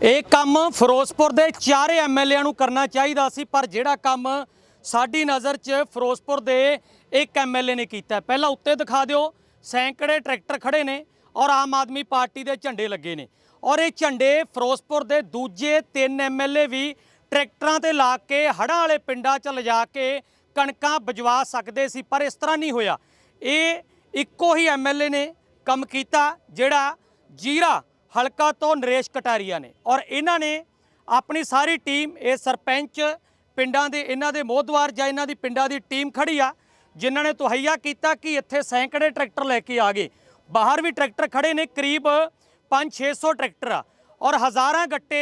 ਇਹ ਕੰਮ ਫਿਰੋਜ਼ਪੁਰ ਦੇ ਚਾਰੇ ਐਮਐਲਏਆਂ ਨੂੰ ਕਰਨਾ ਚਾਹੀਦਾ ਸੀ, ਪਰ ਜਿਹੜਾ ਕੰਮ ਸਾਡੀ ਨਜ਼ਰ 'ਚ ਫਿਰੋਜ਼ਪੁਰ ਦੇ ਇੱਕ ਐਮਐਲਏ ਨੇ ਕੀਤਾ ਪਹਿਲਾਂ ਉੱਤੇ ਦਿਖਾ ਦਿਓ, ਸੈਂਕੜੇ ਟਰੈਕਟਰ ਖੜੇ ਨੇ ਔਰ ਆਮ ਆਦਮੀ ਪਾਰਟੀ ਦੇ ਝੰਡੇ ਲੱਗੇ ਨੇ। ਔਰ ਇਹ ਝੰਡੇ ਫਿਰੋਜ਼ਪੁਰ ਦੇ ਦੂਜੇ ਤਿੰਨ ਐਮਐਲਏ ਵੀ ਟਰੈਕਟਰਾਂ ਤੇ ਲਾ ਕੇ, ਹੜ੍ਹਾਂ ਵਾਲੇ ਪਿੰਡਾਂ 'ਚ ਲਿਜਾ ਕੇ ਕਣਕਾਂ ਬਜਵਾ ਸਕਦੇ ਸੀ, ਪਰ ਇਸ ਤਰ੍ਹਾਂ ਨਹੀਂ ਹੋਇਆ। ਇਹ ਇੱਕੋ ਹੀ ਐਮਐਲਏ ਨੇ ਕੰਮ ਕੀਤਾ ਜਿਹੜਾ ਜੀਰਾ ਹਲਕਾ ਤੋਂ ਨਰੇਸ਼ ਕਟਾਰੀਆ ਨੇ। ਔਰ ਇਹਨਾਂ ਨੇ ਆਪਣੀ ਸਾਰੀ ਟੀਮ, ਇਹ ਸਰਪੰਚ ਪਿੰਡਾਂ ਦੇ, ਇਹਨਾਂ ਦੇ ਮੋਹਦਵਾਰ ਜਾਂ ਇਹਨਾਂ ਦੀ ਪਿੰਡਾਂ ਦੀ ਟੀਮ ਖੜੀ ਆ, ਜਿਨ੍ਹਾਂ ਨੇ ਤੁਹਈਆ ਕੀਤਾ ਕਿ ਇੱਥੇ ਸੈਂਕੜੇ ਟਰੈਕਟਰ ਲੈ ਕੇ ਆ ਗਏ। ਬਾਹਰ ਵੀ ਟਰੈਕਟਰ ਖੜੇ ਨੇ, ਕਰੀਬ 5-600 ਟਰੈਕਟਰ ਆ। ਔਰ ਹਜ਼ਾਰਾਂ ਗੱਟੇ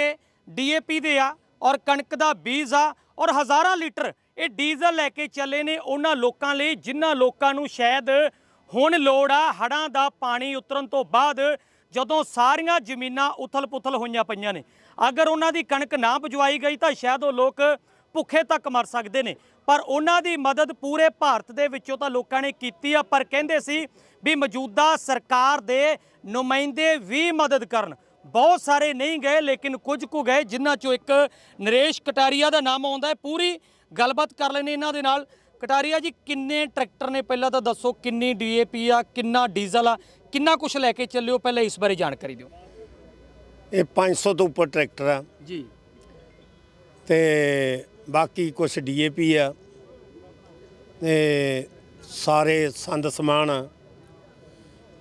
ਡੀਏਪੀ ਦੇ ਆ, ਔਰ ਕਣਕ ਦਾ ਬੀਜ ਆ, ਔਰ ਹਜ਼ਾਰਾਂ ਲੀਟਰ ਇਹ ਡੀਜ਼ਲ ਲੈ ਕੇ ਚੱਲੇ ਨੇ ਉਹਨਾਂ ਲੋਕਾਂ ਲਈ, ਜਿਨ੍ਹਾਂ ਲੋਕਾਂ ਨੂੰ ਸ਼ਾਇਦ ਹੁਣ ਲੋੜ ਆ ਹੜਾਂ ਦਾ ਪਾਣੀ ਉਤਰਨ ਤੋਂ ਬਾਅਦ ਜਦੋਂ ਸਾਰੀਆਂ ਜ਼ਮੀਨਾਂ ਉਥਲ-ਪੁਥਲ ਹੋਈਆਂ ਪਈਆਂ ਨੇ, ਅਗਰ ਉਹਨਾਂ ਦੀ ਕਣਕ ਨਾ ਬਜਵਾਈ ਗਈ ਤਾਂ ਸ਼ਾਇਦ ਉਹ ਲੋਕ ਭੁੱਖੇ ਤੱਕ ਮਰ ਸਕਦੇ ਨੇ। ਪਰ ਉਹਨਾਂ ਦੀ ਮਦਦ ਪੂਰੇ ਭਾਰਤ ਦੇ ਵਿੱਚੋਂ ਤਾਂ ਲੋਕਾਂ ਨੇ ਕੀਤੀ ਆ, ਪਰ ਕਹਿੰਦੇ ਸੀ ਵੀ ਮੌਜੂਦਾ ਸਰਕਾਰ ਦੇ ਨੁਮਾਇੰਦੇ ਵੀ ਮਦਦ ਕਰਨ। ਬਹੁਤ ਸਾਰੇ ਨਹੀਂ ਗਏ, ਲੇਕਿਨ ਕੁਝ ਕੁ ਗਏ, ਜਿਨ੍ਹਾਂ ਚੋਂ ਇੱਕ ਨਰੇਸ਼ ਕਟਾਰੀਆ ਦਾ ਨਾਮ ਆਉਂਦਾ ਹੈ। ਪੂਰੀ ਗੱਲਬਾਤ ਕਰ ਲੈਣੇ ਇਹਨਾਂ ਦੇ ਨਾਲ। ਕਟਾਰੀਆ ਜੀ ਕਿੰਨੇ ਟਰੈਕਟਰ ਨੇ? ਪਹਿਲਾਂ ਤਾਂ ਦੱਸੋ ਕਿੰਨੀ ਡੀਏਪੀ ਆ ਕਿੰਨਾ ਡੀਜ਼ਲ ਆ ਕਿੰਨਾ ਕੁਝ ਲੈ ਕੇ ਚੱਲਿਓ? ਪਹਿਲਾਂ ਇਸ ਬਾਰੇ ਜਾਣਕਾਰੀ ਦਿਓ। ਇਹ 500 ਤੋਂ ਉੱਪਰ ਟਰੈਕਟਰ ਆ। ਜੀ। ਤੇ ਬਾਕੀ ਕੁਝ ਡੀਏਪੀ ਆ। ਤੇ ਸਾਰੇ ਸੰਦ ਸਮਾਨ ਆ।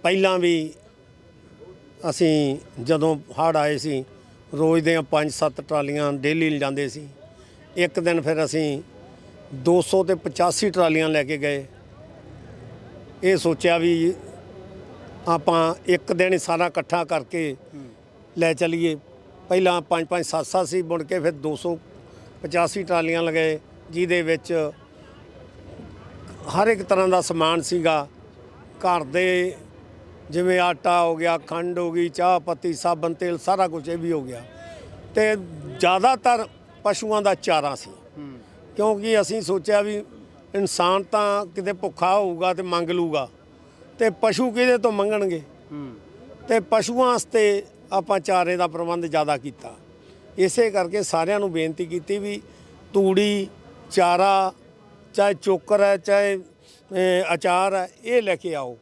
ਪਹਿਲਾਂ ਵੀ ਅਸੀਂ ਜਦੋਂ ਹੜ੍ਹ ਆਏ ਸੀ ਰੋਜ਼ ਦੀਆਂ 5-7 ਟਰਾਲੀਆਂ ਡੇਲੀ ਲਿਜਾਂਦੇ ਸੀ। ਇੱਕ ਦਿਨ ਫਿਰ ਅਸੀਂ 200 ਤੇ 85 ਟਰਾਲੀਆਂ ਲੈ ਕੇ ਗਏ। ਇਹ ਸੋਚਿਆ ਵੀ ਆਪਾਂ ਇੱਕ ਦਿਨ ਹੀ ਸਾਰਾ ਇਕੱਠਾ ਕਰਕੇ ਲੈ ਚਲੀਏ। ਪਹਿਲਾਂ 5-5 7-7 ਸੀ, ਮੁੜ ਕੇ ਫਿਰ 285 ਟਰਾਲੀਆਂ ਲਗਾਏ, ਜਿਹਦੇ ਵਿੱਚ ਹਰ ਇੱਕ ਤਰ੍ਹਾਂ ਦਾ ਸਮਾਨ ਸੀਗਾ। ਘਰ ਦੇ ਜਿਵੇਂ ਆਟਾ ਹੋ ਗਿਆ, ਖੰਡ ਹੋ ਗਈ, ਚਾਹ ਪੱਤੀ, ਸਾਬਣ, ਤੇਲ, ਸਾਰਾ ਕੁਝ ਇਹ ਵੀ ਹੋ ਗਿਆ। ਤੇ ਜ਼ਿਆਦਾਤਰ ਪਸ਼ੂਆਂ ਦਾ ਚਾਰਾ ਸੀ। ਕਿਉਂਕਿ ਅਸੀਂ ਸੋਚਿਆ ਵੀ ਇਨਸਾਨ ਤਾਂ ਕਿਤੇ ਭੁੱਖਾ ਹੋਊਗਾ ਤੇ ਮੰਗ ਲੂਗਾ ਤੇ ਪਸ਼ੂ ਕਿਹਦੇ ਤੋਂ ਮੰਗਣਗੇ? ਤੇ ਪਸ਼ੂਆਂ ਵਾਸਤੇ ਆਪਾਂ ਚਾਰੇ ਦਾ ਪ੍ਰਬੰਧ ਜ਼ਿਆਦਾ ਕੀਤਾ। ਇਸੇ ਕਰਕੇ ਸਾਰਿਆਂ ਨੂੰ ਬੇਨਤੀ ਕੀਤੀ ਵੀ ਤੂੜੀ ਚਾਰਾ ਚਾਹੇ ਚੋਕਰ ਹੈ ਚਾਹੇ ਅਚਾਰ ਹੈ ਇਹ ਲੈ ਕੇ ਆਓ।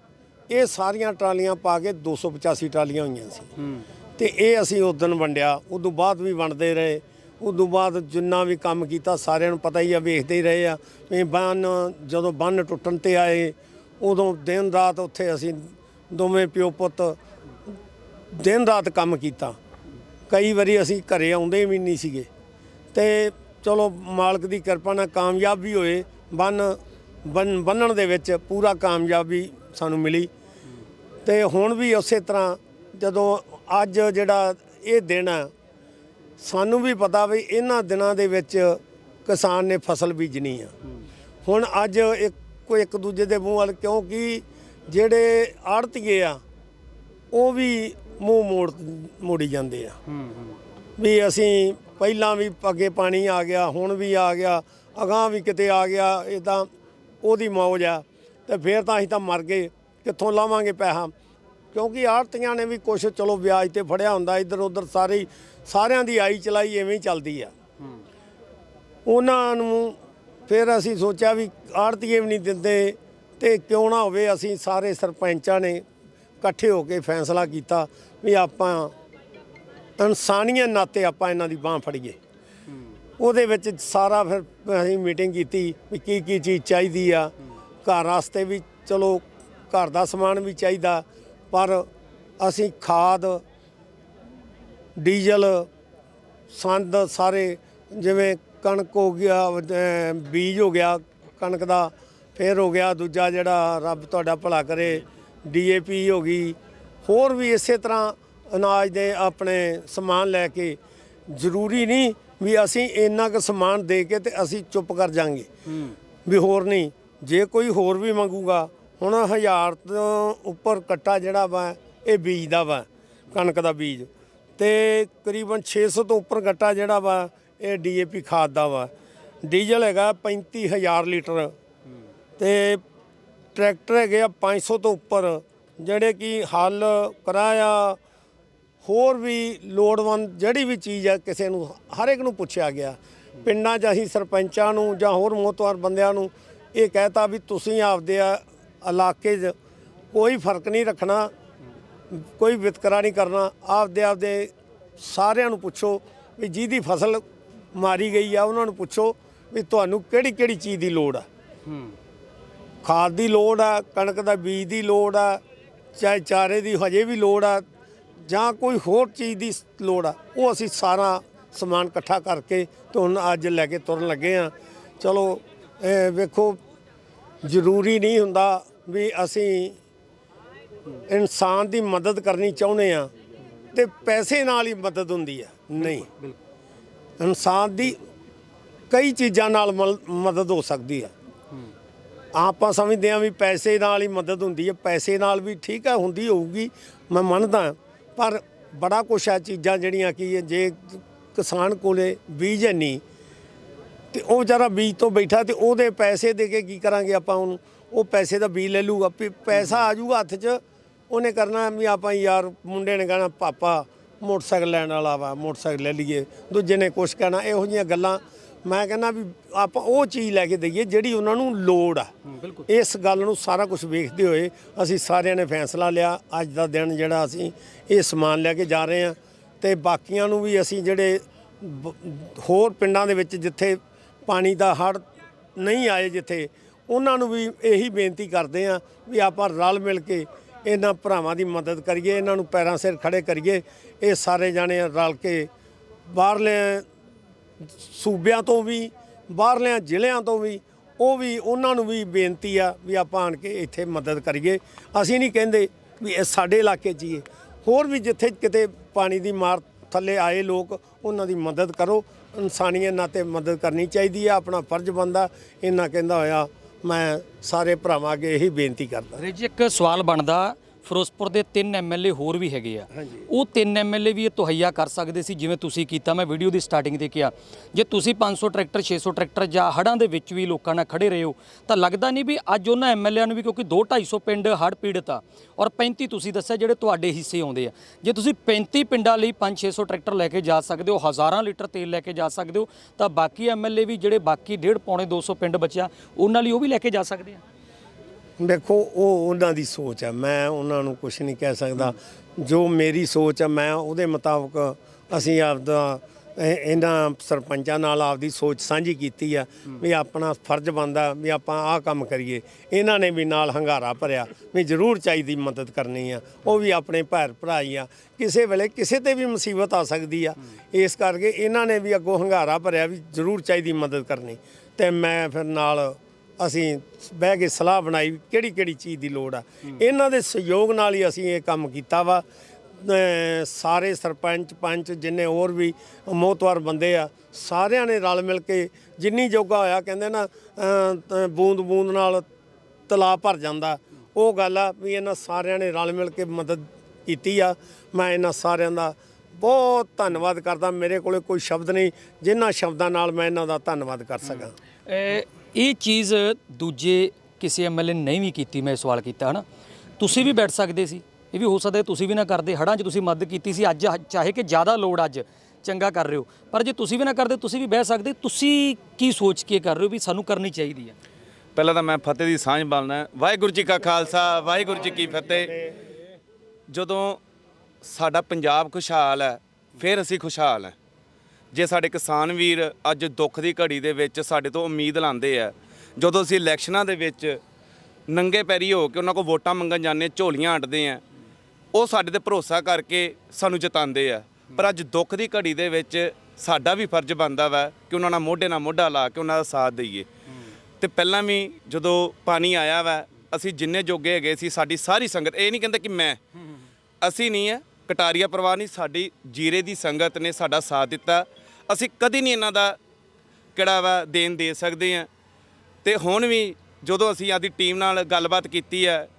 ਇਹ ਸਾਰੀਆਂ ਟਰਾਲੀਆਂ ਪਾ ਕੇ 285 ਟਰਾਲੀਆਂ ਹੋਈਆਂ ਸੀ। ਤੇ ਇਹ ਅਸੀਂ ਉਦੋਂ ਵੰਡਿਆ। ਉਦੋਂ ਬਾਅਦ ਵੀ ਵੰਡਦੇ ਰਹੇ। ਉਦੋਂ ਬਾਅਦ ਜਿੰਨਾ ਵੀ ਕੰਮ ਕੀਤਾ ਸਾਰਿਆਂ ਨੂੰ ਪਤਾ ਹੀ ਆ, ਵੇਖਦੇ ਹੀ ਰਹੇ ਆ। ਵੀ ਬੰਨ ਜਦੋਂ ਬੰਨ ਟੁੱਟਣ ਤੇ ਆਏ, ਉਦੋਂ ਦਿਨ ਰਾਤ ਉੱਥੇ ਅਸੀਂ ਦੋਵੇਂ ਪਿਓ ਪੁੱਤ ਦਿਨ ਰਾਤ ਕੰਮ ਕੀਤਾ। ਕਈ ਵਾਰੀ ਅਸੀਂ ਘਰੇ ਆਉਂਦੇ ਵੀ ਨਹੀਂ ਸੀਗੇ। ਤੇ ਚਲੋ ਮਾਲਕ ਦੀ ਕਿਰਪਾ ਨਾਲ ਕਾਮਯਾਬ ਵੀ ਹੋਏ। ਬੰਨ ਬੰਨ, ਬੰਨਣ ਦੇ ਵਿੱਚ ਪੂਰਾ ਕਾਮਯਾਬੀ ਸਾਨੂੰ ਮਿਲੀ। ਤੇ ਹੁਣ ਵੀ ਉਸੇ ਤਰ੍ਹਾਂ ਜਦੋਂ ਅੱਜ ਜਿਹੜਾ ਇਹ ਦਿਨ ਆ ਸਾਨੂੰ ਵੀ ਪਤਾ ਵੀ ਇਹਨਾਂ ਦਿਨਾਂ ਦੇ ਵਿੱਚ ਕਿਸਾਨ ਨੇ ਫਸਲ ਬੀਜਣੀ ਆ। ਹੁਣ ਅੱਜ ਇੱਕ ਕੋਈ ਇੱਕ ਦੂਜੇ ਦੇ ਮੂੰਹ ਵੱਲ ਕਿਉਂਕਿ ਜਿਹੜੇ ਆੜਤੀਏ ਆ ਉਹ ਵੀ ਮੂੰਹ ਮੋੜ ਮੋੜੀ ਜਾਂਦੇ ਆ। ਵੀ ਅਸੀਂ ਪਹਿਲਾਂ ਵੀ ਅੱਗੇ ਪਾਣੀ ਆ ਗਿਆ ਹੁਣ ਵੀ ਆ ਗਿਆ ਅਗਾਂਹ ਵੀ ਕਿਤੇ ਆ ਗਿਆ ਇਹ ਤਾਂ ਉਹਦੀ ਮੌਜ ਆ। ਤੇ ਫੇਰ ਤਾਂ ਅਸੀਂ ਤਾਂ ਮਰ ਗਏ ਕਿੱਥੋਂ ਲਾਵਾਂਗੇ ਪੈਸਾ? ਕਿਉਂਕਿ ਆੜਤੀਆਂ ਨੇ ਵੀ ਕੁਛ, ਚਲੋ ਵਿਆਜ ਤੇ ਫੜਿਆ ਹੁੰਦਾ, ਇੱਧਰ ਉੱਧਰ ਸਾਰੀ, ਸਾਰਿਆਂ ਦੀ ਆਈ ਚਲਾਈ ਐਵੇਂ ਹੀ ਚੱਲਦੀ ਆ। ਉਹਨਾਂ ਨੂੰ ਫਿਰ ਅਸੀਂ ਸੋਚਿਆ ਵੀ ਆੜਤੀਏ ਵੀ ਨਹੀਂ ਦਿੰਦੇ ਤੇ ਕਿਉਂ ਨਾ ਹੋਵੇ, ਅਸੀਂ ਸਾਰੇ ਸਰਪੰਚਾਂ ਨੇ ਇਕੱਠੇ ਹੋ ਕੇ ਫੈਸਲਾ ਕੀਤਾ ਵੀ ਆਪਾਂ ਇਨਸਾਨੀਅਤ ਨਾਤੇ ਆਪਾਂ ਇਹਨਾਂ ਦੀ ਬਾਹ ਫੜੀਏ। ਉਹਦੇ ਵਿੱਚ ਸਾਰਾ ਫਿਰ ਅਸੀਂ ਮੀਟਿੰਗ ਕੀਤੀ ਵੀ ਕੀ ਕੀ ਚੀਜ਼ ਚਾਹੀਦੀ ਆ। ਘਰ ਵਾਸਤੇ ਵੀ ਚਲੋ ਘਰ ਦਾ ਸਮਾਨ ਵੀ ਚਾਹੀਦਾ ਪਰ ਅਸੀਂ ਖਾਦ ਡੀਜ਼ਲ ਸੰਦ ਸਾਰੇ ਜਿਵੇਂ ਕਣਕ ਹੋ ਗਿਆ ਬੀਜ ਹੋ ਗਿਆ ਕਣਕ ਦਾ ਫਿਰ ਹੋ ਗਿਆ ਦੂਜਾ ਜਿਹੜਾ ਰੱਬ ਤੁਹਾਡਾ ਭਲਾ ਕਰੇ ਡੀਏਪੀ ਹੋ ਗਈ ਹੋਰ ਵੀ ਇਸੇ ਤਰ੍ਹਾਂ ਅਨਾਜ ਦੇ ਆਪਣੇ ਸਮਾਨ ਲੈ ਕੇ ਜ਼ਰੂਰੀ ਨਹੀਂ ਵੀ ਅਸੀਂ ਇੰਨਾ ਕੁ ਸਮਾਨ ਦੇ ਕੇ ਤੇ ਅਸੀਂ ਚੁੱਪ ਕਰ ਜਾਾਂਗੇ। ਵੀ ਹੋਰ ਨਹੀਂ ਜੇ ਕੋਈ ਹੋਰ ਵੀ ਮੰਗੂਗਾ ਹੁਣ ਹਜ਼ਾਰ ਤੋਂ ਉੱਪਰ ਕੱਟਾ ਜਿਹੜਾ ਵਾ, ਇਹ ਬੀਜ ਦਾ ਵਾ, ਕਣਕ ਦਾ ਬੀਜ। ਤੇ ਕਰੀਬਨ 600 ਤੋਂ ਉੱਪਰ ਗੱਟਾ ਜਿਹੜਾ ਵਾ, ਇਹ ਡੀਏਪੀ ਖਾਦ ਦਾ ਵਾ। ਡੀਜ਼ਲ ਹੈਗਾ 35000 ਲੀਟਰ। ਤੇ ਟਰੈਕਟਰ ਹੈਗੇ ਆ 500 ਤੋਂ ਉੱਪਰ, ਜਿਹੜੇ ਕਿ ਹੱਲ ਕਰਾਇਆ, ਹੋਰ ਵੀ ਲੋੜਵੰਦ ਜਿਹੜੀ ਵੀ ਚੀਜ਼ ਆ, ਕਿਸੇ ਨੂੰ, ਹਰ ਇੱਕ ਨੂੰ ਪੁੱਛਿਆ ਗਿਆ। ਪਿੰਡਾਂ 'ਚ ਅਸੀਂ ਸਰਪੰਚਾਂ ਨੂੰ ਜਾਂ ਹੋਰ ਮੋਤਵਾਰ ਬੰਦਿਆਂ ਨੂੰ ਇਹ ਕਹਿਤਾ ਵੀ ਤੁਸੀਂ ਆਪਦੇ ਆ ਇਲਾਕੇ 'ਚ ਕੋਈ ਫ਼ਰਕ ਨਹੀਂ ਰੱਖਣਾ ਕੋਈ ਵਿਤਕਰਾ ਨਹੀਂ ਕਰਨਾ। ਆਪਦੇ ਆਪਦੇ ਸਾਰਿਆਂ ਨੂੰ ਪੁੱਛੋ ਵੀ ਜਿਹਦੀ ਫਸਲ ਮਾਰੀ ਗਈ ਆ ਉਹਨਾਂ ਨੂੰ ਪੁੱਛੋ ਵੀ ਤੁਹਾਨੂੰ ਕਿਹੜੀ ਕਿਹੜੀ ਚੀਜ਼ ਦੀ ਲੋੜ ਆ। ਹੂੰ। ਖਾਦ ਦੀ ਲੋੜ ਆ ਕਣਕ ਦਾ ਬੀਜ ਦੀ ਲੋੜ ਆ ਚਾਹੇ ਚਾਰੇ ਦੀ ਹਜੇ ਵੀ ਲੋੜ ਆ ਜਾਂ ਕੋਈ ਹੋਰ ਚੀਜ਼ ਦੀ ਲੋੜ ਆ ਉਹ ਅਸੀਂ ਸਾਰਾ ਸਮਾਨ ਇਕੱਠਾ ਕਰਕੇ ਤੇ ਹੁਣ ਅੱਜ ਲੈ ਕੇ ਤੁਰਨ ਲੱਗੇ ਆ। ਚਲੋ ਵੇਖੋ ਜ਼ਰੂਰੀ ਨਹੀਂ ਹੁੰਦਾ ਵੀ ਅਸੀਂ ਇਨਸਾਨ ਦੀ ਮਦਦ ਕਰਨੀ ਚਾਹੁੰਦੇ ਆ ਤੇ ਪੈਸੇ ਨਾਲ ਹੀ ਮਦਦ ਹੁੰਦੀ ਆ ਨਹੀਂ। ਇਨਸਾਨ ਦੀ ਕਈ ਚੀਜ਼ਾਂ ਨਾਲ ਮਦਦ ਹੋ ਸਕਦੀ ਆ ਆਪਾਂ ਸਮਝਦੇ ਆ ਵੀ ਪੈਸੇ ਨਾਲ ਹੀ ਮਦਦ ਹੁੰਦੀ ਹੈ। ਪੈਸੇ ਨਾਲ ਵੀ ਠੀਕ ਹੈ ਹੁੰਦੀ ਹੋਊਗੀ ਮੈਂ ਮੰਨਦਾ ਪਰ ਬੜਾ ਕੁਛ ਆ ਚੀਜ਼ਾਂ ਜਿਹੜੀਆਂ ਕੀ ਹੈ ਜੇ ਕਿਸਾਨ ਕੋਲੇ ਬੀਜ ਨਹੀਂ ਤੇ ਉਹ ਵਿਚਾਰਾ ਬੀਜ ਤੋਂ ਬੈਠਾ ਤੇ ਉਹਦੇ ਪੈਸੇ ਦੇ ਕੇ ਕੀ ਕਰਾਂਗੇ ਆਪਾਂ ਉਹਨੂੰ? ਉਹ ਪੈਸੇ ਦਾ ਬੀਜ ਲੈ ਲੂਗਾ ਵੀ ਪੈਸਾ ਆ ਜਾਊਗਾ ਹੱਥ 'ਚ। ਉਹਨੇ ਕਰਨਾ ਵੀ ਆਪਾਂ ਯਾਰ ਮੁੰਡੇ ਨੇ ਕਹਿਣਾ ਪਾਪਾ ਮੋਟਰਸਾਈਕਲ ਲੈਣ ਵਾਲਾ ਵਾ ਮੋਟਰਸਾਈਕਲ ਲੈ ਲਈਏ। ਦੂਜੇ ਨੇ ਕੁਛ ਕਹਿਣਾ ਇਹੋ ਜਿਹੀਆਂ ਗੱਲਾਂ। ਮੈਂ ਕਹਿੰਦਾ ਵੀ ਆਪਾਂ ਉਹ ਚੀਜ਼ ਲੈ ਕੇ ਦਈਏ ਜਿਹੜੀ ਉਹਨਾਂ ਨੂੰ ਲੋੜ ਆ। ਇਸ ਗੱਲ ਨੂੰ ਸਾਰਾ ਕੁਝ ਵੇਖਦੇ ਹੋਏ ਅਸੀਂ ਸਾਰਿਆਂ ਨੇ ਫੈਸਲਾ ਲਿਆ। ਅੱਜ ਦਾ ਦਿਨ ਜਿਹੜਾ ਅਸੀਂ ਇਹ ਸਮਾਨ ਲੈ ਕੇ ਜਾ ਰਹੇ ਹਾਂ। ਤੇ ਬਾਕੀਆਂ ਨੂੰ ਵੀ ਅਸੀਂ ਜਿਹੜੇ ਹੋਰ ਪਿੰਡਾਂ ਦੇ ਵਿੱਚ ਜਿੱਥੇ ਪਾਣੀ ਦਾ ਹੜ ਨਹੀਂ ਆਏ ਜਿੱਥੇ ਉਹਨਾਂ ਨੂੰ ਵੀ ਇਹੀ ਬੇਨਤੀ ਕਰਦੇ ਹਾਂ ਵੀ ਆਪਾਂ ਰਲ ਮਿਲ ਕੇ ਇਹਨਾਂ ਭਰਾਵਾਂ ਦੀ ਮਦਦ ਕਰੀਏ, ਇਹਨਾਂ ਨੂੰ ਪੈਰਾਂ ਸਿਰ ਖੜੇ ਕਰੀਏ, ਇਹ ਸਾਰੇ ਜਾਣੇ ਰਲ ਕੇ ਬਾਹਰਲੇ ਸੂਬਿਆਂ ਤੋਂ ਵੀ, ਬਾਹਰਲਿਆਂ ਜ਼ਿਲ੍ਹਿਆਂ ਤੋਂ ਵੀ, ਉਹ ਵੀ ਉਹਨਾਂ ਨੂੰ ਵੀ ਬੇਨਤੀ ਆ ਵੀ ਆਪਾਂ ਆਣ ਕੇ ਇੱਥੇ ਮਦਦ ਕਰੀਏ। ਅਸੀਂ ਨਹੀਂ ਕਹਿੰਦੇ ਵੀ ਇਹ ਸਾਡੇ ਇਲਾਕੇ 'ਚ ਹੀ ਹੈ। ਹੋਰ ਵੀ ਜਿੱਥੇ ਕਿਤੇ ਪਾਣੀ ਦੀ ਮਾਰ ਥੱਲੇ ਆਏ ਲੋਕ, ਉਹਨਾਂ ਦੀ ਮਦਦ ਕਰੋ। ਇਨਸਾਨੀਅਤ ਨਾਤੇ ਮਦਦ ਕਰਨੀ ਚਾਹੀਦੀ ਆ, ਆਪਣਾ ਫਰਜ਼ ਬੰਦਾ ਇਹਨਾਂ ਕਹਿੰਦਾ ਹੋਇਆ ਮੈਂ ਸਾਰੇ ਭਰਾਵਾਂ ਅੱਗੇ ਇਹੀ ਬੇਨਤੀ ਕਰਦਾ। ਵੀਰੇ ਜੀ ਇੱਕ ਸਵਾਲ ਬਣਦਾ ਫਿਰੋਜ਼ਪੁਰ ਦੇ ਤਿੰਨ ਐਮਐਲਏ ਹੋਰ ਵੀ ਹੈਗੇ ਆ। ਉਹ ਤਿੰਨ ਐਮਐਲਏ ਵੀ ਇਹ ਤੁਹਈਆ ਕਰ ਸਕਦੇ ਸੀ ਜਿਵੇਂ ਤੁਸੀਂ ਕੀਤਾ ਮੈਂ ਵੀਡੀਓ ਦੀ ਸਟਾਰਟਿੰਗ ਤੇ ਕਿਹਾ। ਜੇ ਤੁਸੀਂ 500 ਟਰੈਕਟਰ 600 ਟਰੈਕਟਰ ਜਾਂ ਹੜਾਂ ਦੇ ਵਿੱਚ ਵੀ ਲੋਕਾਂ ਨਾਲ ਖੜੇ ਰਹੇ ਹੋ ਤਾਂ ਲੱਗਦਾ ਨਹੀਂ ਵੀ ਅੱਜ ਉਹਨਾਂ ਐਮਐਲਏਆਂ ਨੂੰ ਵੀ ਕਿਉਂਕਿ 2 250 ਪਿੰਡ ਹੜ ਪੀੜਤ ਆ ਔਰ 35 ਤੁਸੀਂ ਦੱਸਿਆ ਜਿਹੜੇ ਤੁਹਾਡੇ ਹਿੱਸੇ ਆਉਂਦੇ ਆ। ਜੇ ਤੁਸੀਂ 35 ਪਿੰਡਾਂ ਲਈ 5 600 ਟਰੈਕਟਰ ਲੈ ਕੇ ਜਾ ਸਕਦੇ ਹੋ ਹਜ਼ਾਰਾਂ ਲੀਟਰ ਤੇਲ ਲੈ ਕੇ ਜਾ ਸਕਦੇ ਹੋ ਤਾਂ ਬਾਕੀ ਐਮਐਲਏ ਵੀ ਜਿਹੜੇ ਬਾਕੀ ਡੇਢ ਪੌਣੇ 200 ਪਿੰਡ ਬਚਿਆ ਉਹਨਾਂ ਲਈ ਉਹ ਵੀ ਲੈ ਕੇ ਜਾ ਸਕਦੇ ਆ। ਦੇਖੋ, ਉਹ ਉਹਨਾਂ ਦੀ ਸੋਚ ਹੈ ਮੈਂ ਉਹਨਾਂ ਨੂੰ ਕੁਝ ਨਹੀਂ ਕਹਿ ਸਕਦਾ। ਜੋ ਮੇਰੀ ਸੋਚ ਹੈ ਮੈਂ ਉਹਦੇ ਮੁਤਾਬਕ ਅਸੀਂ ਆਪਦਾ ਇਹ- ਇਹਨਾਂ ਸਰਪੰਚਾਂ ਨਾਲ ਆਪਦੀ ਸੋਚ ਸਾਂਝੀ ਕੀਤੀ ਆ ਵੀ ਆਪਣਾ ਫਰਜ਼ ਬਣਦਾ ਵੀ ਆਪਾਂ ਆਹ ਕੰਮ ਕਰੀਏ। ਇਹਨਾਂ ਨੇ ਵੀ ਨਾਲ ਹੰਗਾਰਾ ਭਰਿਆ ਵੀ ਜ਼ਰੂਰ ਚਾਹੀਦੀ ਮਦਦ ਕਰਨੀ ਆ। ਉਹ ਵੀ ਆਪਣੇ ਭੈਰ ਭਰਾ ਹੀ ਆ। ਕਿਸੇ ਵੇਲੇ ਕਿਸੇ ਤੇ ਵੀ ਮੁਸੀਬਤ ਆ ਸਕਦੀ ਆ। ਇਸ ਕਰਕੇ ਇਹਨਾਂ ਨੇ ਵੀ ਅੱਗੋਂ ਹੰਗਾਰਾ ਭਰਿਆ ਵੀ ਜ਼ਰੂਰ ਚਾਹੀਦੀ ਮਦਦ ਕਰਨੀ। ਤੇ ਮੈਂ ਫਿਰ ਨਾਲ ਅਸੀਂ ਬਹਿ ਕੇ ਸਲਾਹ ਬਣਾਈ ਕਿਹੜੀ ਕਿਹੜੀ ਚੀਜ਼ ਦੀ ਲੋੜ ਆ। ਇਹਨਾਂ ਦੇ ਸਹਿਯੋਗ ਨਾਲ ਹੀ ਅਸੀਂ ਇਹ ਕੰਮ ਕੀਤਾ ਵਾ। ਸਾਰੇ ਸਰਪੰਚ, ਪੰਚ, ਜਿੰਨੇ ਹੋਰ ਵੀ ਮੋਹਤਵਾਰ ਬੰਦੇ ਆ, ਸਾਰਿਆਂ ਨੇ ਰਲ ਮਿਲ ਕੇ ਜਿੰਨੀ ਜੋਗਾ ਹੋਇਆ ਕਹਿੰਦੇ ਨਾ ਬੂੰਦ ਬੂੰਦ ਨਾਲ ਤਲਾਬ ਭਰ ਜਾਂਦਾ। ਉਹ ਗੱਲ ਆ ਵੀ ਇਹਨਾਂ ਸਾਰਿਆਂ ਨੇ ਰਲ ਮਿਲ ਕੇ ਮਦਦ ਕੀਤੀ ਆ। ਮੈਂ ਇਹਨਾਂ ਸਾਰਿਆਂ ਦਾ ਬਹੁਤ ਧੰਨਵਾਦ ਕਰਦਾ। ਮੇਰੇ ਕੋਲੇ ਕੋਈ ਸ਼ਬਦ ਨਹੀਂ। ਜਿਨ੍ਹਾਂ ਸ਼ਬਦਾਂ ਨਾਲ ਮੈਂ ਇਹਨਾਂ ਦਾ ਧੰਨਵਾਦ ਕਰ ਸਕਾਂ। ਇਹ ਚੀਜ਼ ਦੂਜੇ ਕਿਸੇ ਐਮਐਲਏ ਨੇ ਨਹੀਂ ਵੀ ਕੀਤੀ, ਮੈਂ ਇਹ ਸਵਾਲ ਕੀਤਾ, ਹਨਾ? ਤੁਸੀਂ ਵੀ ਬੈਠ ਸਕਦੇ ਸੀ, ਇਹ ਵੀ ਹੋ ਸਕਦਾ ਤੁਸੀਂ ਵੀ ਨਾ ਕਰਦੇ ਹੜਾਂ 'ਚ ਤੁਸੀਂ ਮਦਦ ਕੀਤੀ ਸੀ, ਅੱਜ ਚਾਹੇ ਕਿ ਜ਼ਿਆਦਾ ਲੋੜ ਅੱਜ, ਚੰਗਾ ਕਰ ਰਹੇ ਹੋ, ਪਰ ਜੇ ਤੁਸੀਂ ਵੀ ਨਾ ਕਰਦੇ, ਤੁਸੀਂ ਵੀ ਬਹਿ ਸਕਦੇ, ਤੁਸੀਂ ਕੀ ਸੋਚ ਕੇ ਕਰ ਰਹੇ ਹੋ ਵੀ ਸਾਨੂੰ ਕਰਨੀ ਚਾਹੀਦੀ ਹੈ? ਪਹਿਲਾਂ ਤਾਂ ਮੈਂ ਫਤਿਹ ਦੀ ਸਾਂਝ ਬਾਲਣਾ ਵਾਹਿਗੁਰੂ ਜੀ ਕਾ ਖਾਲਸਾ, ਵਾਹਿਗੁਰੂ ਜੀ ਕੀ ਫਤਿਹ। ਜਦੋਂ ਸਾਡਾ ਪੰਜਾਬ ਖੁਸ਼ਹਾਲ ਹੈ, ਫਿਰ ਅਸੀਂ ਖੁਸ਼ਹਾਲ ਹੈ। ਜੇ ਸਾਡੇ ਕਿਸਾਨ ਵੀਰ ਅੱਜ ਦੁੱਖ ਦੀ ਘੜੀ ਦੇ ਵਿੱਚ ਸਾਡੇ ਤੋਂ ਉਮੀਦ ਲਾਉਂਦੇ ਆ, ਜਦੋਂ ਅਸੀਂ ਇਲੈਕਸ਼ਨਾਂ ਦੇ ਵਿੱਚ ਨੰਗੇ ਪੈਰੀ ਹੋ ਕੇ ਉਹਨਾਂ ਕੋਲ ਵੋਟਾਂ ਮੰਗਣ ਜਾਂਦੇ ਝੋਲੀਆਂ ਅੰਟਦੇ ਆ, ਉਹ ਸਾਡੇ ਤੇ ਭਰੋਸਾ ਕਰਕੇ ਸਾਨੂੰ ਜਿਤਾਉਂਦੇ ਆ। ਪਰ ਅੱਜ ਦੁੱਖ ਦੀ ਘੜੀ ਦੇ ਵਿੱਚ ਸਾਡਾ ਵੀ ਫਰਜ਼ ਬਣਦਾ ਵਾ ਕਿ ਉਹਨਾਂ ਨਾਲ ਮੋਢੇ ਨਾਲ ਮੋਢਾ ਲਾ ਕੇ ਉਹਨਾਂ ਦਾ ਸਾਥ ਦਈਏ। ਤੇ ਪਹਿਲਾਂ ਵੀ ਜਦੋਂ ਪਾਣੀ ਆਇਆ ਵਾ, ਅਸੀਂ ਜਿੰਨੇ ਜੋਗੇ ਹੈਗੇ ਸੀ, ਸਾਡੀ ਸਾਰੀ ਸੰਗਤ, ਇਹ ਨਹੀਂ ਕਹਿੰਦਾ ਕਿ ਮੈਂ, ਅਸੀਂ ਨਹੀਂ ਹੈ ਕਟਾਰੀਆ ਪਰਿਵਾਰ ਨਹੀਂ, ਸਾਡੀ ਜੀਰੇ ਦੀ ਸੰਗਤ ਨੇ ਸਾਡਾ ਸਾਥ ਦਿੱਤਾ। ਅਸੀਂ ਕਦੀ ਨਹੀਂ ਇਹਨਾਂ ਦਾ ਕਿਹੜਾ ਵਾ ਦੇਣ ਦੇ ਸਕਦੇ ਆ ਤੇ ਹੁਣ ਵੀ ਜਦੋਂ ਅਸੀਂ ਆਦੀ ਟੀਮ ਨਾਲ ਗੱਲਬਾਤ ਕੀਤੀ ਹੈ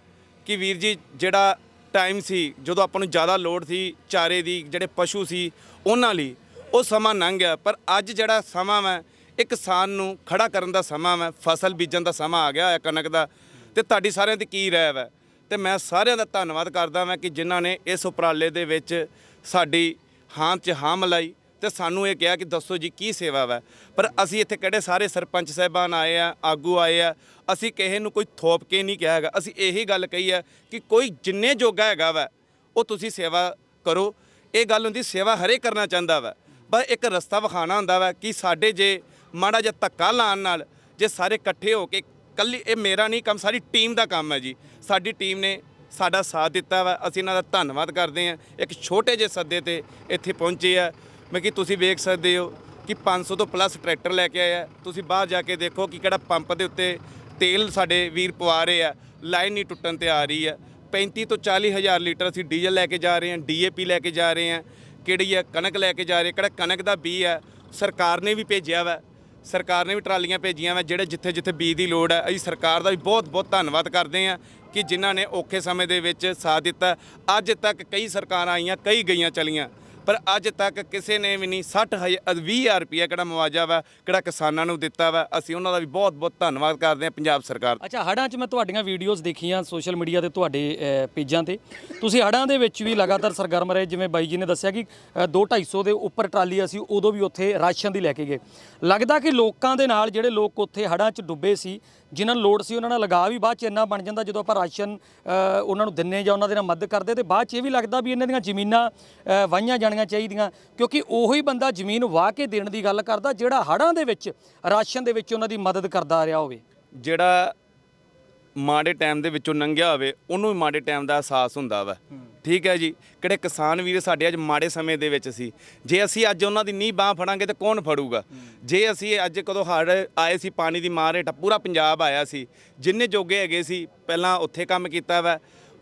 ਕਿ ਵੀਰ ਜੀ ਜਿਹੜਾ ਟਾਈਮ ਸੀ, ਜਦੋਂ ਆਪਾਂ ਨੂੰ ਜ਼ਿਆਦਾ ਲੋੜ ਸੀ ਚਾਰੇ ਦੀ, ਜਿਹੜੇ ਪਸ਼ੂ ਸੀ, ਉਹਨਾਂ ਲਈ ਉਹ ਸਮਾਂ ਲੰਘ ਗਿਆ। ਪਰ ਅੱਜ ਜਿਹੜਾ ਸਮਾਂ ਵਾ ਇਹ ਕਿਸਾਨ ਨੂੰ ਖੜਾ ਕਰਨ ਦਾ ਸਮਾਂ ਵਾ, ਫਸਲ ਬੀਜਣ ਦਾ ਸਮਾਂ ਆ ਗਿਆ ਹੈ ਕਣਕ ਦਾ। ਤੇ ਤੁਹਾਡੀ ਸਾਰਿਆਂ ਦੀ ਕੀ ਰਾਏ ਵਾ? ਤੇ ਮੈਂ ਸਾਰਿਆਂ ਦਾ ਧੰਨਵਾਦ ਕਰਦਾ ਮੈਂ ਕਿ ਜਿਨ੍ਹਾਂ ਨੇ ਇਸ ਉਪਰਾਲੇ ਦੇ ਵਿੱਚ ਸਾਡੀ ਹਾਂ 'ਚ ਹਾਂ ਮਲਾਈ। ਤੇ ਸਾਨੂੰ ਇਹ ਕਿਹਾ ਕਿ ਦੱਸੋ ਜੀ ਕੀ ਸੇਵਾ ਵਾ। ਪਰ ਅਸੀਂ ਇੱਥੇ ਕਿਹੜੇ ਸਾਰੇ ਸਰਪੰਚ ਸਾਹਿਬਾਨ ਆਏ ਆ, ਆਗੂ ਆਏ ਆ, ਅਸੀਂ ਕਿਸੇ ਨੂੰ ਕੋਈ ਥੋਪ ਕੇ ਨਹੀਂ ਕਿਹਾ ਹੈਗਾ। ਅਸੀਂ ਇਹੀ ਗੱਲ ਕਹੀ ਹੈ ਕਿ ਕੋਈ ਜਿੰਨੇ ਜੋਗਾ ਹੈਗਾ ਵਾ, ਉਹ ਤੁਸੀਂ ਸੇਵਾ ਕਰੋ। ਇਹ ਗੱਲ ਹੁੰਦੀ ਸੇਵਾ ਹਰੇ ਕਰਨਾ ਚਾਹੁੰਦਾ ਵਾ। ਪਰ ਇੱਕ ਰਸਤਾ ਵਿਖਾਣਾ ਹੁੰਦਾ ਵਾ ਕਿ ਸਾਡੇ ਜੇ ਮਾੜਾ ਜਿਹਾ ਧੱਕਾ ਲਾਣ ਨਾਲ ਜੇ ਸਾਰੇ ਇਕੱਠੇ ਹੋ ਕੇ ਕੱਲੀ ਇਹ ਮੇਰਾ ਨਹੀਂ ਕੰਮ ਸਾਰੀ ਟੀਮ ਦਾ ਕੰਮ ਹੈ ਜੀ। ਸਾਡੀ ਟੀਮ ਨੇ ਸਾਡਾ ਸਾਥ ਦਿੱਤਾ ਵਾ। ਅਸੀਂ ਇਹਨਾਂ ਦਾ ਧੰਨਵਾਦ ਕਰਦੇ ਹਾਂ। ਇੱਕ ਛੋਟੇ ਜਿਹੇ ਸੱਦੇ ਤੇ ਇੱਥੇ ਪਹੁੰਚੇ ਆ। ਮੈਂ ਕਿ ਤੁਸੀਂ ਵੇਖ ਸਕਦੇ ਹੋ ਕਿ 500 ਤੋਂ ਪਲੱਸ ਟਰੈਕਟਰ ਲੈ ਕੇ ਆਏ ਆ ਤੁਸੀਂ ਬਾਹਰ ਜਾ ਕੇ ਦੇਖੋ ਕਿ ਕਿਹੜਾ ਪੰਪ ਦੇ ਉੱਤੇ ਤੇਲ ਸਾਡੇ ਵੀਰ ਪਵਾ ਰਹੇ ਆ। ਲਾਈਨ ਨਹੀਂ ਟੁੱਟਣ ਤੇ ਆ ਰਹੀ ਆ। 35 ਤੋਂ 40 ਹਜ਼ਾਰ ਲੀਟਰ ਅਸੀਂ ਡੀਜ਼ਲ ਲੈ ਕੇ ਜਾ ਰਹੇ ਹਾਂ, ਡੀਏਪੀ ਲੈ ਕੇ ਜਾ ਰਹੇ ਹਾਂ। ਕਿਹੜੀ ਆ? ਕਣਕ ਲੈ ਕੇ ਜਾ ਰਹੇ ਕਿਹੜਾ ਕਣਕ ਦਾ ਬੀ ਆ? ਸਰਕਾਰ ਨੇ ਵੀ ਭੇਜਿਆ ਵਾ। ਸਰਕਾਰ ਨੇ ਵੀ ਟਰਾਲੀਆਂ ਭੇਜੀਆਂ ਵਾ, ਜਿਹੜੇ ਜਿੱਥੇ ਜਿੱਥੇ ਬੀਜ ਦੀ ਲੋੜ ਹੈ ਅਸੀਂ ਸਰਕਾਰ ਦਾ ਵੀ ਬਹੁਤ ਬਹੁਤ ਧੰਨਵਾਦ ਕਰਦੇ ਹਾਂ ਕਿ ਜਿਨ੍ਹਾਂ ਨੇ ਔਖੇ ਸਮੇਂ ਦੇ ਵਿੱਚ ਸਾਥ ਦਿੱਤਾ। ਅੱਜ ਤੱਕ ਕਈ ਸਰਕਾਰਾਂ ਆਈਆਂ, ਕਈ ਗਈਆਂ ਚਲੀਆਂ। ਪਰ ਅੱਜ ਤੱਕ ਕਿਸੇ ਨੇ ਵੀ ਨਹੀਂ 60 ਹਜ਼ਾਰ 20000 ਰੁਪਇਆ ਕਿਹੜਾ ਮੁਆਵਜ਼ਾ ਵਾ ਕਿਹੜਾ ਕਿਸਾਨਾਂ ਨੂੰ ਦਿੱਤਾ ਵਾ। ਅਸੀਂ ਉਹਨਾਂ ਦਾ ਵੀ ਬਹੁਤ ਬਹੁਤ ਧੰਨਵਾਦ ਕਰਦੇ ਹਾਂ ਪੰਜਾਬ ਸਰਕਾਰ ਦਾ ਅੱਛਾ ਹੜਾਂ 'ਚ ਮੈਂ ਤੁਹਾਡੀਆਂ ਵੀਡੀਓਜ਼ ਦੇਖੀਆਂ ਸੋਸ਼ਲ ਮੀਡੀਆ ਤੇ ਤੁਹਾਡੇ ਅ, ਪੇਜਾਂ ਤੇ। ਤੁਸੀਂ ਹੜਾਂ ਦੇ ਵਿੱਚ ਵੀ ਲਗਾਤਾਰ ਸਰਗਰਮ ਰਹੇ ਜਿਵੇਂ ਬਾਈ ਜੀ ਨੇ ਦੱਸਿਆ ਕਿ 2-250 ਦੇ ਉੱਪਰ ਟਰਾਲੀ ਅਸੀਂ ਉਦੋਂ ਵੀ ਉੱਥੇ ਰਾਸ਼ਨ ਦੀ ਲੈ ਕੇ ਗਏ। ਲੱਗਦਾ ਕਿ ਲੋਕਾਂ ਦੇ ਨਾਲ ਜਿਹੜੇ ਲੋਕ ਉੱਥੇ ਹੜਾਂ 'ਚ ਡੁੱਬੇ ਸੀ ਜਿਨ੍ਹਾਂ ਨੂੰ ਲੋੜ ਸੀ ਉਹਨਾਂ ਨਾਲ ਲਗਾ ਵੀ ਬਾਅਦ 'ਚ ਇੰਨਾ ਬਣ ਜਾਂਦਾ ਜਦੋਂ ਆਪਾਂ ਰਾਸ਼ਨ ਅ, ਉਹਨਾਂ ਨੂੰ ਦਿੰਨੇ ਜਾਂ ਉਹਨਾਂ ਦੇ ਨਾਲ ਮਦਦ ਕਰਦੇ ਤੇ ਬਾਅਦ 'ਚ ਇਹ ਵੀ ਲੱਗਦਾ ਵੀ ਇਹਨਾਂ ਦੀਆਂ ਜ਼ਮੀਨਾਂ ਅ, ਵਾਹੀਆਂ ਜਾਣੀਆਂ ਚਾਹੀਦੀਆਂ ਕਿਉਂਕਿ ਉਹੀ ਬੰਦਾ ਜ਼ਮੀਨ ਵਾਹ ਕੇ ਦੇਣ ਦੀ ਗੱਲ ਕਰਦਾ ਜਿਹੜਾ ਹੜਾਂ ਦੇ ਵਿੱਚ ਰਾਸ਼ਨ ਦੇ ਵਿੱਚ ਉਹਨਾਂ ਦੀ ਮਦਦ ਕਰਦਾ ਆ ਰਿਹਾ ਹੋਵੇ। ਜਿਹੜਾ ਮਾੜੇ ਟਾਈਮ ਦੇ ਵਿੱਚੋਂ ਲੰਘਿਆ ਹੋਵੇ ਉਹਨੂੰ ਵੀ ਮਾੜੇ ਟਾਈਮ ਦਾ ਅਹਿਸਾਸ ਹੁੰਦਾ ਵਾ। ਠੀਕ ਹੈ ਜੀ? ਕਿਹੜੇ ਕਿਸਾਨ ਵੀਰ ਸਾਡੇ ਅੱਜ ਮਾੜੇ ਸਮੇਂ ਦੇ ਵਿੱਚ ਸੀ। ਜੇ ਅਸੀਂ ਅੱਜ ਉਹਨਾਂ ਦੀ ਨੀਂਹ ਬਾਹ ਫੜਾਂਗੇ ਤਾਂ ਕੌਣ ਫੜੂਗਾ? ਜੇ ਅਸੀਂ ਅੱਜ ਕਦੋਂ ਹੜ੍ਹ ਆਏ ਸੀ ਪਾਣੀ ਦੀ ਮਾਰ ਹੇਠ ਪੂਰਾ ਪੰਜਾਬ ਆਇਆ ਸੀ ਜਿੰਨੇ ਜੋਗੇ ਹੈਗੇ ਸੀ ਪਹਿਲਾਂ ਉੱਥੇ ਕੰਮ ਕੀਤਾ ਵਾ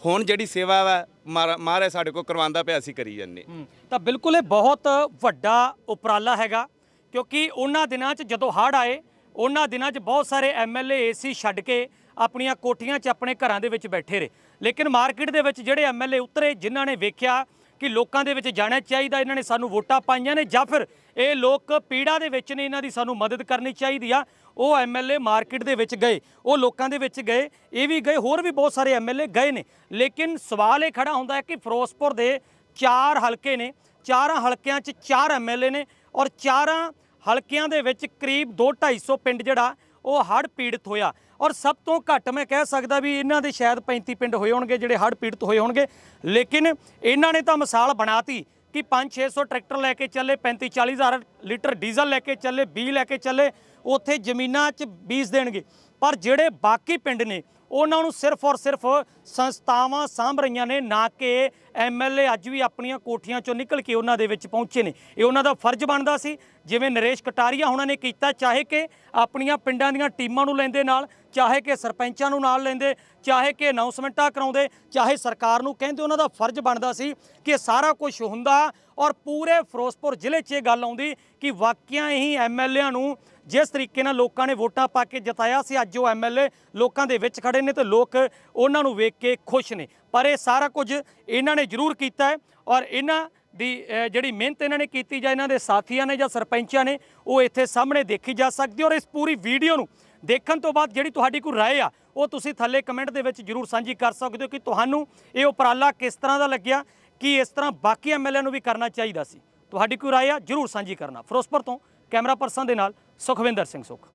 ਹੁਣ ਜਿਹੜੀ ਸੇਵਾ ਵਾ ਮਾਰੇ ਸਾਡੇ ਕੋਲ ਕਰਵਾਉਂਦਾ ਪਿਆ ਅਸੀਂ ਕਰੀ ਜਾਂਦੇ। ਤਾਂ ਬਿਲਕੁਲ ਇਹ ਬਹੁਤ ਵੱਡਾ ਉਪਰਾਲਾ ਹੈਗਾ, ਕਿਉਂਕਿ ਉਹਨਾਂ ਦਿਨਾਂ 'ਚ ਜਦੋਂ ਹੜ੍ਹ ਆਏ, ਉਹਨਾਂ ਦਿਨਾਂ 'ਚ ਬਹੁਤ ਸਾਰੇ ਐਮਐਲਏ ਏਸੀ ਛੱਡ ਕੇ ਆਪਣੀਆਂ ਕੋਠੀਆਂ 'ਚ ਆਪਣੇ ਘਰਾਂ ਦੇ ਵਿੱਚ ਬੈਠੇ ਰਹੇ। ਲੇਕਿਨ ਮਾਰਕੀਟ ਦੇ ਵਿੱਚ ਜਿਹੜੇ ਐਮਐਲਏ ਉਤਰੇ, ਜਿਨ੍ਹਾਂ ਨੇ ਵੇਖਿਆ ਕਿ ਲੋਕਾਂ ਦੇ ਵਿੱਚ ਜਾਣਾ ਚਾਹੀਦਾ, ਇਹਨਾਂ ਨੇ ਸਾਨੂੰ ਵੋਟਾਂ ਪਾਈਆਂ ਨੇ ਜਾਂ ਫਿਰ ਇਹ ਲੋਕ ਪੀੜਾ ਦੇ ਵਿੱਚ ਨੇ, ਇਹਨਾਂ ਦੀ ਸਾਨੂੰ ਮਦਦ ਕਰਨੀ ਚਾਹੀਦੀ ਆ ਉਹ ਐਮਐਲਏ ਮਾਰਕੀਟ ਦੇ ਵਿੱਚ ਗਏ, ਉਹ ਲੋਕਾਂ ਦੇ ਵਿੱਚ ਗਏ, ਇਹ ਵੀ ਗਏ, ਹੋਰ ਵੀ ਬਹੁਤ ਸਾਰੇ ਐਮਐਲਏ ਗਏ ਨੇ। ਲੇਕਿਨ ਸਵਾਲ ਇਹ ਖੜਾ ਹੁੰਦਾ ਹੈ ਕਿ ਫਿਰੋਜ਼ਪੁਰ ਦੇ ਚਾਰ ਹਲਕੇ ਨੇ, ਚਾਰਾਂ ਹਲਕਿਆਂ 'ਚ ਚਾਰ ਐਮਐਲਏ ਨੇ ਔਰ ਚਾਰਾਂ ਹਲਕਿਆਂ ਦੇ ਵਿੱਚ ਕਰੀਬ 2-250 ਪਿੰਡ ਜਿਹੜਾ, ਉਹ ਹੜ੍ਹ ਪੀੜਤ ਹੋਇਆ। ਔਰ ਸਭ ਤੋਂ ਘੱਟ ਮੈਂ ਕਹਿ ਸਕਦਾ ਵੀ ਇਹਨਾਂ ਦੇ ਸ਼ਾਇਦ 35 ਪਿੰਡ ਹੋਏ ਹੋਣਗੇ ਜਿਹੜੇ ਹੜ੍ਹ ਪੀੜਤ ਹੋਏ ਹੋਣਗੇ। ਲੇਕਿਨ ਇਹਨਾਂ ਨੇ ਤਾਂ ਮਿਸਾਲ ਬਣਾਤੀ ਕਿ 5-600 ਟਰੈਕਟਰ ਲੈ ਕੇ ਚੱਲੇ 35-40 ਹਜ਼ਾਰ ਲੀਟਰ ਡੀਜ਼ਲ ਲੈ ਕੇ ਚੱਲੇ ਬੀ ਲੈ ਕੇ ਚੱਲੇ ਉੱਥੇ ਜ਼ਮੀਨਾਂ 'ਚ ਬੀਜ ਦੇਣਗੇ। ਪਰ ਜਿਹੜੇ ਬਾਕੀ ਪਿੰਡ ਨੇ, ਉਹਨਾਂ ਨੂੰ ਸਿਰਫ ਔਰ ਸਿਰਫ ਸੰਸਥਾਵਾਂ ਸਾਂਭ ਰਹੀਆਂ ਨੇ, ਨਾ ਕਿ ਐਮਐਲਏ ਅੱਜ ਵੀ ਆਪਣੀਆਂ ਕੋਠੀਆਂ ਚੋਂ ਨਿਕਲ ਕੇ ਉਹਨਾਂ ਦੇ ਵਿੱਚ ਪਹੁੰਚੇ ਨੇ। ਇਹ ਉਹਨਾਂ ਦਾ ਫਰਜ਼ ਬਣਦਾ ਸੀ। ਜਿਵੇਂ ਨਰੇਸ਼ ਕਟਾਰੀਆ ਉਹਨਾਂ ਨੇ ਕੀਤਾ, ਚਾਹੇ ਕਿ ਆਪਣੀਆਂ ਪਿੰਡਾਂ ਦੀਆਂ ਟੀਮਾਂ ਨੂੰ ਲੈਂਦੇ ਨਾਲ, ਚਾਹੇ ਕਿ ਸਰਪੰਚਾਂ ਨੂੰ ਨਾਲ ਲੈਂਦੇ, ਚਾਹੇ ਕਿ ਅਨਾਉਂਸਮੈਂਟਾਂ ਕਰਾਉਂਦੇ, ਚਾਹੇ ਸਰਕਾਰ ਨੂੰ ਕਹਿੰਦੇ ਉਹਨਾਂ ਦਾ ਫਰਜ਼ ਬਣਦਾ ਸੀ ਕਿ ਸਾਰਾ ਕੁਝ ਹੁੰਦਾ। ਔਰ ਪੂਰੇ ਫਿਰੋਜ਼ਪੁਰ ਜ਼ਿਲ੍ਹੇ 'ਚ ਇਹ ਗੱਲ ਆਉਂਦੀ ਕਿ ਵਾਕਿਆ ਹੀ ਐਮਐਲਏਆਂ ਨੂੰ ਜਿਸ ਤਰੀਕੇ ਨਾਲ ਲੋਕਾਂ ਨੇ ਵੋਟਾਂ ਪਾ ਕੇ ਜਿਤਾਇਆ ਸੀ, ਅੱਜ ਉਹ ਐਮਐਲਏ ਲੋਕਾਂ ਦੇ ਵਿੱਚ ਖੜੇ ਨੇ ਤੇ ਲੋਕ ਉਹਨਾਂ ਨੂੰ ਵੇਖ ਕੇ ਖੁਸ਼ ਨੇ। ਪਰ ਇਹ ਸਾਰਾ ਕੁਝ ਇਹਨਾਂ ਨੇ ਜ਼ਰੂਰ ਕੀਤਾ ਹੈ ਔਰ ਇਹਨਾਂ ਦੀ ਜਿਹੜੀ ਮਿਹਨਤ ਇਹਨਾਂ ਨੇ ਕੀਤੀ ਜਾਂ ਇਹਨਾਂ ਦੇ ਸਾਥੀਆਂ ਨੇ ਜਾਂ ਸਰਪੰਚਾਂ ਨੇ, ਉਹ ਇੱਥੇ ਸਾਹਮਣੇ ਦੇਖੀ ਜਾ ਸਕਦੀ ਔਰ ਇਸ ਪੂਰੀ ਵੀਡੀਓ ਨੂੰ ਦੇਖਣ ਤੋਂ ਬਾਅਦ ਜਿਹੜੀ ਤੁਹਾਡੀ ਕੋਈ ਰਾਏ ਆ, ਉਹ ਤੁਸੀਂ ਥੱਲੇ ਕਮੈਂਟ ਦੇ ਵਿੱਚ ਜਰੂਰ ਸਾਂਝੀ ਕਰ ਸਕਦੇ ਹੋ ਕਿ ਤੁਹਾਨੂੰ ਇਹ ਉਪਰਾਲਾ ਕਿਸ ਤਰ੍ਹਾਂ ਦਾ ਲੱਗਿਆ, ਕਿ ਇਸ ਤਰ੍ਹਾਂ ਬਾਕੀ ਐਮਐਲਏ ਨੂੰ ਵੀ ਕਰਨਾ ਚਾਹੀਦਾ ਸੀ। ਤੁਹਾਡੀ ਕੋਈ ਰਾਏ ਆ, ਜਰੂਰ ਸਾਂਝੀ ਕਰਨਾ। ਫਿਰੋਜ਼ਪੁਰ ਤੋਂ ਕੈਮਰਾ ਪਰਸਨ ਦੇ ਨਾਲ ਸੁਖਵਿੰਦਰ ਸਿੰਘ ਸੁਖ।